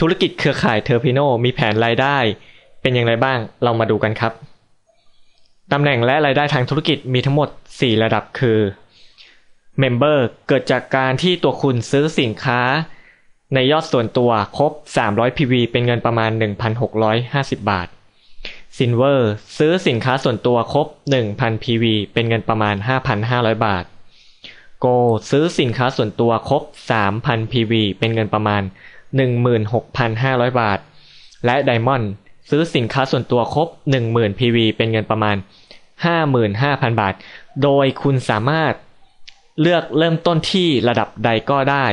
ธุรกิจเครือข่ายเทอร์พิโนมีแผนรายได้ เป็นอย่างไรบ้างเรามาดูกันครับ ตำแหน่งและรายได้ทางธุรกิจมีทั้งหมด 4 ระดับคือ Member เกิดจากการที่ตัวคุณซื้อสินค้า ในยอดส่วนตัวครบ 300 PV เป็นเงินประมาณ 1,650 บาท Silver ซื้อสินค้าส่วนตัวครบ 1,000 PV เป็นเงินประมาณ 5,500 บาท Go ซื้อสินค้าส่วนตัวครบ 3,000 PV เป็นเงินประมาณ 16,500 บาท และ Diamond ซื้อสินค้าส่วนตัวครบ 10,000 PV เป็นเงินประมาณ 55,000 บาท โดยคุณสามารถเลือกเริ่มต้นที่ระดับใดก็ได้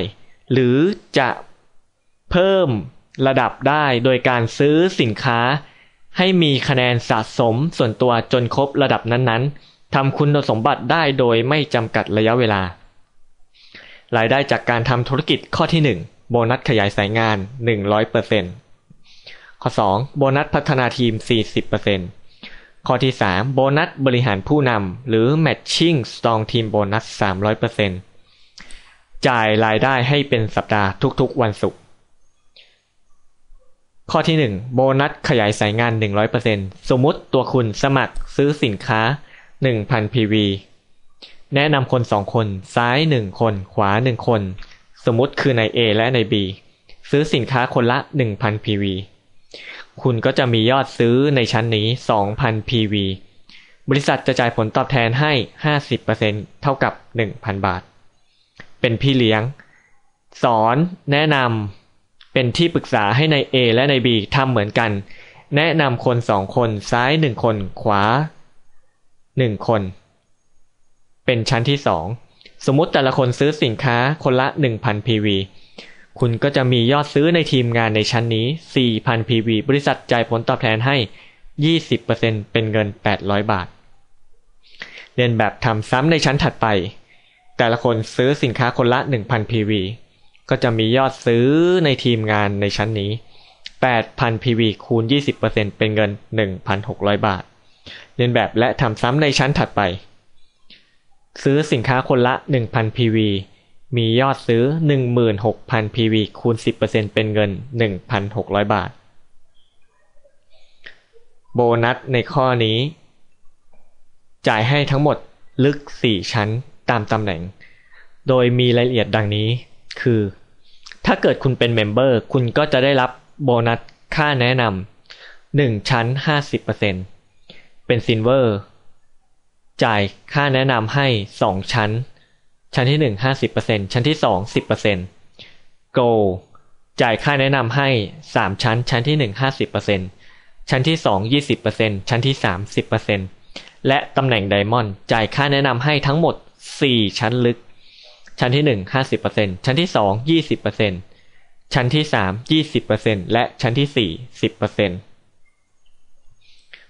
หรือจะเพิ่มระดับได้โดยการซื้อสินค้า ให้มีคะแนนสะสมส่วนตัวจนครบระดับนั้นๆทำคุณสมบัติได้โดยไม่จำกัดระยะเวลารายได้จากการทำธุรกิจข้อที่ 1 โบนัสขยายสายงาน 100%ข้อ 2 โบนัสพัฒนาทีม 40%ข้อที่ 3 โบนัสบริหารผู้นำหรือ Matching Strong Team Bonus 300%จ่ายรายได้ให้เป็นสัปดาห์ทุกๆวันศุกร์ข้อที่ 1 โบนัสขยายสายงาน 100%สมมติตัวคุณสมัครซื้อสินค้า 1,000 PV แนะนำคน 2 คน ซ้าย 1 คน ขวา 1 คน สมมติคือใน A และใน B ซื้อสินค้าคนละ 1,000 PV คุณก็จะมียอดซื้อในชั้นนี้ 2,000 PV บริษัทจะจ่ายผลตอบแทนให้ 50%เท่ากับ 1,000 บาท เป็นพี่เลี้ยง สอนแนะนำเป็นที่ปรึกษาให้ใน A และใน B ทำเหมือนกัน แนะนำคนสองคนซ้ายหนึ่งคน ขวาหนึ่งคน เป็นชั้นที่สอง สมมติแต่ละคนซื้อสินค้าคนละ 1,000 PV คุณก็จะมียอดซื้อในทีมงานในชั้นนี้ 4,000 PV บริษัทจ่ายผลตอบแทนให้ 20%เป็นเงิน 800 บาท เรียนแบบทำซ้ำในชั้นถัดไป แต่ละคนซื้อสินค้าคนละ 1,000 PV ก็จะมียอดซื้อในทีมงานในชั้นนี้ 8,000 PV คูณ 20%เป็นเงิน 1,600 บาท เรียนแบบและทำซ้ำในชั้นถัดไป ซื้อสินค้าคนละ 1,000 PV มียอดซื้อ 16,000 PV คูณ 10%เป็นเงิน 1,600 บาท โบนัสในข้อนี้ จ่ายให้ทั้งหมดลึก 4 ชั้นตามตำแหน่ง โดยมีรายละเอียดดังนี้ คือ ถ้าเกิดคุณเป็นเมมเบอร์ คุณก็จะได้รับโบนัสค่าแนะนำ1ชั้น 50%เป็นซินเวอร์ จ่ายค่าแนะนำให้ 2 ชั้น ชั้นที่ 1 50%ชั้นที่ 2 10% Go จ่ายค่าแนะนำให้ 3 ชั้น ชั้นที่ 1 50%ชั้นที่ 2 20%ชั้นที่ 30%และตำแหน่งไดมอนด์จ่ายค่าแนะนำให้ทั้งหมด 4 ชั้นลึก ชั้นที่ 1 50%ชั้นที่ 2 20%ชั้นที่ 3 20%และชั้นที่ 4 10%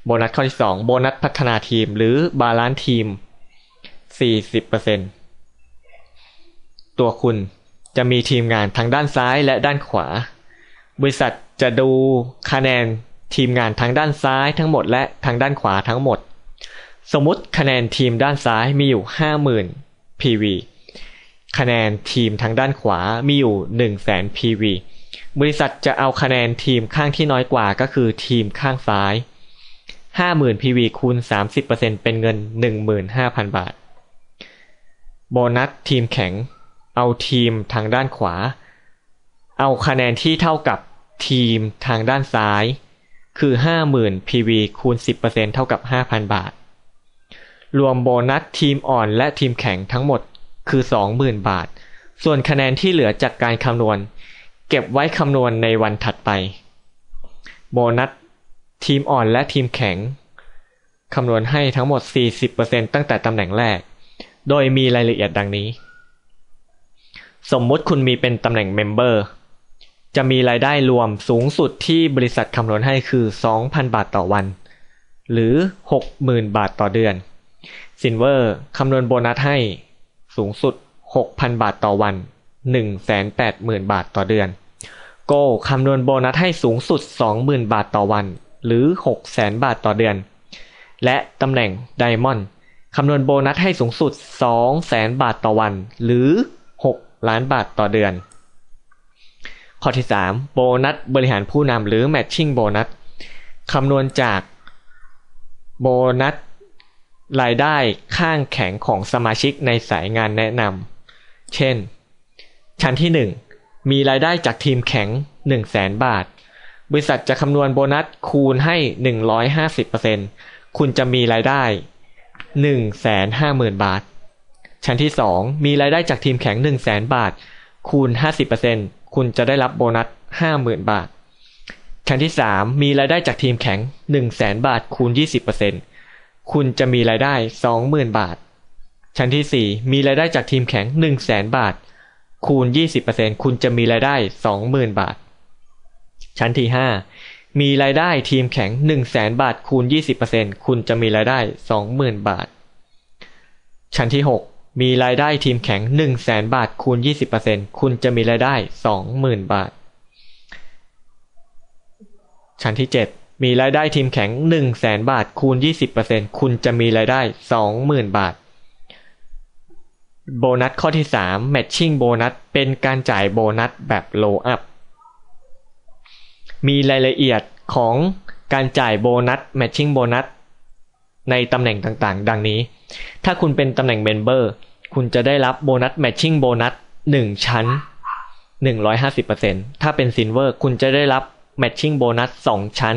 โบนัสข้อที่ 2 โบนัสพัฒนาทีมหรือบาลานซ์ทีม 40%ตัวคุณจะมีทีมงานทั้งด้านซ้ายและด้านขวา บริษัทจะดูคะแนนทีมงานทั้งด้านซ้ายทั้งหมดและทางด้านขวาทั้งหมด สมมติคะแนนทีมด้านซ้ายมีอยู่ 50,000 PV คะแนนทีมทางด้านขวามีอยู่ 100,000 PV บริษัทจะเอาคะแนนทีมข้างที่น้อยกว่าก็คือทีมข้างซ้าย 50,000 PV คูณ30%เปอร์เซ็นเป็นเงิน15,000บาท โบนัสทีมแข็ง เอาทีมทางด้านขวา เอาคะแนนที่เท่ากับทีมทางด้านซ้าย คือ50,000 PV คูณ10%เปอร์เซ็นเท่ากับ5,000บาท รวมโบนัสทีมอ่อนและทีมแข็งทั้งหมดคือ20,000บาท ส่วนคะแนนที่เหลือจากการคำนวณ เก็บไว้คำนวณในวันถัดไป โบนัส ทีมอ่อนและทีมแข็ง คำนวณให้ทั้งหมด 40%ตั้งแต่ตำแหน่งแรก โดยมีรายละเอียดดังนี้ สมมุติคุณมีเป็นตำแหน่งเมมเบอร์จะมีรายได้รวมสูงสุดที่บริษัทคำนวณให้คือ 2,000 บาทต่อวัน หรือ 60,000 บาทต่อเดือนซินเวอร์คำนวณโบนัสให้สูงสุด 6,000 บาทต่อวัน 180,000 บาทต่อเดือน โกคำนวณโบนัสให้สูงสุด 20,000 บาทต่อวัน หรือ6 0,000บาทต่อเดือน และตำแหน่งไดมอนด์คำนวณโบนัสให้สูงสุด2 0,000บาทต่อวัน หรือ 6 ล้านบาทต่อเดือน ข้อที่ 3 โบนัสบริหารผู้นำหรือ matching โบนัสคำนวณจากโบนัสรายได้ข้างแข็งของสมาชิกในสายงานแนะนำ เช่น ชั้นที่ 1 มีรายได้จากทีมแข็ง 1 0 0 0 0แสนบาท บริษัทจะคำนวณโบนัสคูณให้ 150%คุณจะมีรายได้ 150,000 บาท ชั้นที่ 2 มีรายได้จากทีมแข็ง1 0 0 0 0แสนบาท คูณ 50%คุณจะได้รับโบนัส 50,000 บาท ชั้นที่ 3 มีรายได้จากทีมแข็ง1 0 0 0 0แสนบาท คูณ 20%คุณจะมีรายได้ 20,000 บาท ชั้นที่ 4 มีรายได้จากทีมแข็ง1 0 0 0 0แสนบาท คูณ 20%คุณจะมีรายได้ 20,000 บาท ชั้นที่ 5 มีรายได้ทีมแข็ง 1 0 0 0 0แสนบาทคูณ 20%คุณจะมีรายได้ 20,000 บาท ชั้นที่ 6 มีรายได้ทีมแข็ง 1 0 0 0 0แสนบาทคูณ 20%คุณจะมีรายได้ 20,000 บาท ชั้นที่ 7 มีรายได้ทีมแข็ง 1 0 0 0 0แสนบาทคูณ 20%คุณจะมีรายได้ 20,000 บาทโบนัสข้อที่ 3 matching โบนัสเป็นการจ่ายโบนัสแบบ low up มีรายละเอียดของการจ่ายโบนัส matching โบนัสในตำแหน่งต่างๆ ดังนี้ ถ้าคุณเป็นตำแหน่งเมมเบอร์ คุณจะได้รับโบนัส matching โบนัส1ชั้น 150%ถ้าเป็นซินเวอร์คุณจะได้รับ matching โบนัส2ชั้น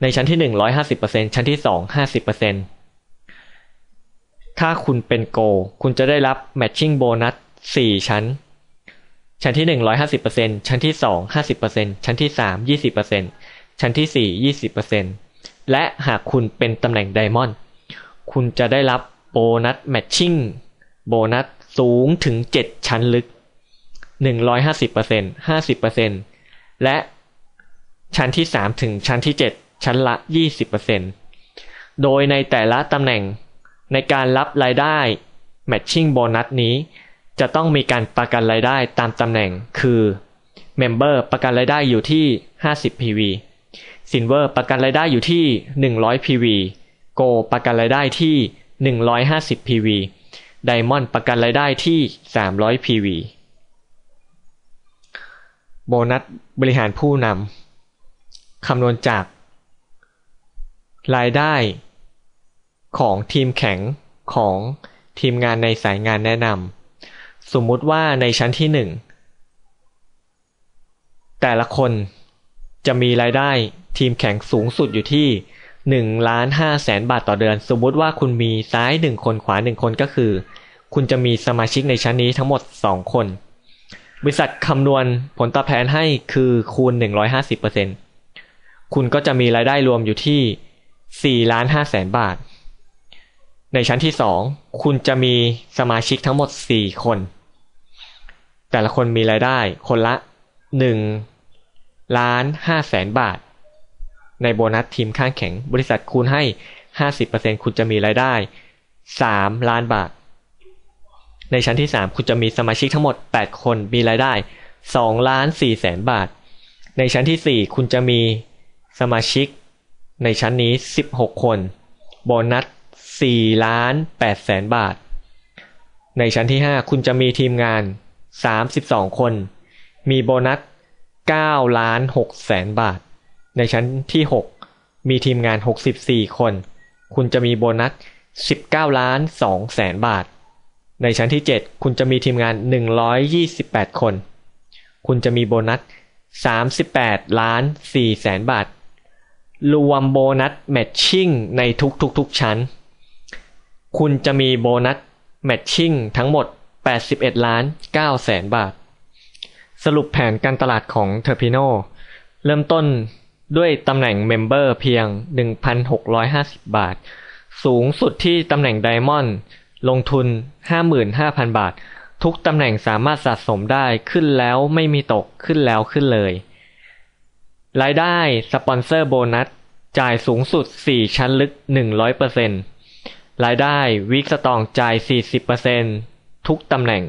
ในชั้นที่ 150%ชั้นที่ 2 50%ถ้าคุณเป็นโก คุณจะได้รับ matching โบนัส4ชั้น ชั้นที่หนึ่งร้อยห้าสิบเปอร์เซ็นชั้นที่สองห้าสิบเปอร์เซ็นชั้นที่สามยี่สิบเปอร์เซ็นชั้นที่สี่ยี่สิบเปอร์เซ็นและหากคุณเป็นตำแหน่งไดมอนด์คุณจะได้รับโบนัสแมทชิ่งโบนัสสูงถึงเจ็ดชั้นลึกหนึ่งร้อยห้าสิบเปอร์เซ็นห้าสิบเปอร์เซ็นและชั้นที่สามถึงชั้นที่เจ็ดชั้นละยี่สิบเปอร์เซ็นโดยในแต่ละตำแหน่งในการรับรายได้แมทชิ่งโบนัสนี้ จะต้องมีการประกันรายได้ตามตำแหน่งคือ Member ประกันรายได้อยู่ที่ 50 PV Silver ประกันรายได้อยู่ที่ 100 PV Go ประกันรายได้ที่ 150 PV Diamond ประกันรายได้ที่ 300 PV โบนัสบริหารผู้นำคำนวณจาก รายได้ของทีมแข็งของทีมงานในสายงานแนะนำ สมมุติว่าในชั้นที่หนึ่งแต่ละคนจะมีรายได้ทีมแข่งสูงสุดอยู่ที่1ล้าน5แสนบาทต่อเดือน สมมุติว่าคุณมีซ้าย 1 คนขวา 1 คนก็คือ คุณจะมีสมาชิกในชั้นนี้ทั้งหมด 2 คน บริษัทคำนวณผลตอบแทนให้คือคูณ 150%คุณก็จะมีรายได้รวมอยู่ที่4ล้าน5แสนบาท ในชั้นที่ 2 คุณจะมีสมาชิกทั้งหมด 4 คน แต่ละคนมีรายได้คนละ1ล้าน5แสนบาท ในโบนัสทีมข้างแข็งบริษัทคูณให้ 50%คุณจะมีรายได้3ล้านบาท ในชั้นที่3คุณจะมีสมาชิกทั้งหมด 8 คนมีรายได้2ล้าน4แสนบาท ในชั้นที่4คุณจะมีสมาชิก ในชั้นนี้ 16 คน โบนัส4ล้าน8แสนบาท ในชั้นที่ 5 คุณจะมีทีมงาน 32 คน มีโบนัส9ล้าน6แสนบาท ในชั้นที่ 6 มีทีมงาน 64 คน คุณจะมีโบนัส 19 ล้าน2แสนบาท ในชั้นที่ 7 คุณจะมีทีมงาน 128 คน คุณจะมีโบนัส 38 ล้าน4แสนบาท รวมโบนัสแมทชิ่งในทุกๆๆชั้น คุณจะมีโบนัสแมทชิ่งทั้งหมด 81ล้าน9แสนบาท สรุปแผนการตลาดของเทอร์พิโนเริ่มต้นด้วยตำแหน่งเมมเบอร์เพียง 1,650 บาท สูงสุดที่ตำแหน่งไดมอนด์ลงทุน 55,000 บาท ทุกตำแหน่งสามารถสะสมได้ขึ้นแล้วไม่มีตกขึ้นแล้วขึ้นเลย รายได้สปอนเซอร์โบนัส จ่ายสูงสุด 4 ชั้นลึก 100%รายได้วิกสตองจ่าย 40% ทุกตำแหน่ง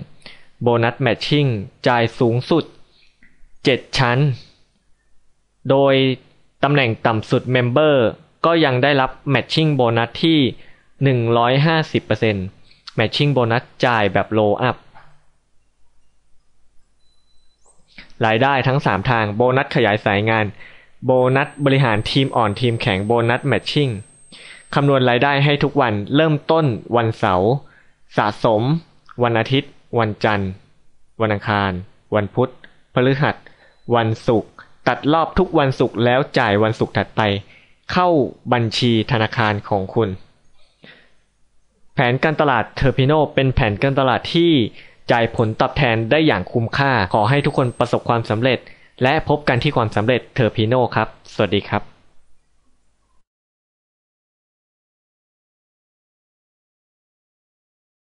โบนัสแมทชิ่งจ่ายสูงสุด 7 ชั้น โดยตำแหน่งต่ำสุดเมมเบอร์ก็ยังได้รับแมทชิ่งโบนัสที่ 150%แมทชิ่งโบนัสจ่ายแบบโลอัพรายได้ทั้ง 3 ทางโบนัสขยายสายงาน โบนัสบริหารทีมอ่อนทีมแข็งโบนัสแมทชิ่งคำนวณรายได้ให้ทุกวันเริ่มต้นวันเสาร์สะสม วันอาทิตย์ วันจันทร์ วันอังคาร วันพุธ พฤหัส วันศุกร์ ตัดรอบทุกวันศุกร์แล้วจ่ายวันศุกร์ถัดไป เข้าบัญชีธนาคารของคุณ แผนการตลาดเทอร์พิโนเป็นแผนการตลาดที่จ่ายผลตอบแทนได้อย่างคุ้มค่า ขอให้ทุกคนประสบความสำเร็จ และพบกันที่ความสำเร็จเทอร์พิโนครับ สวัสดีครับ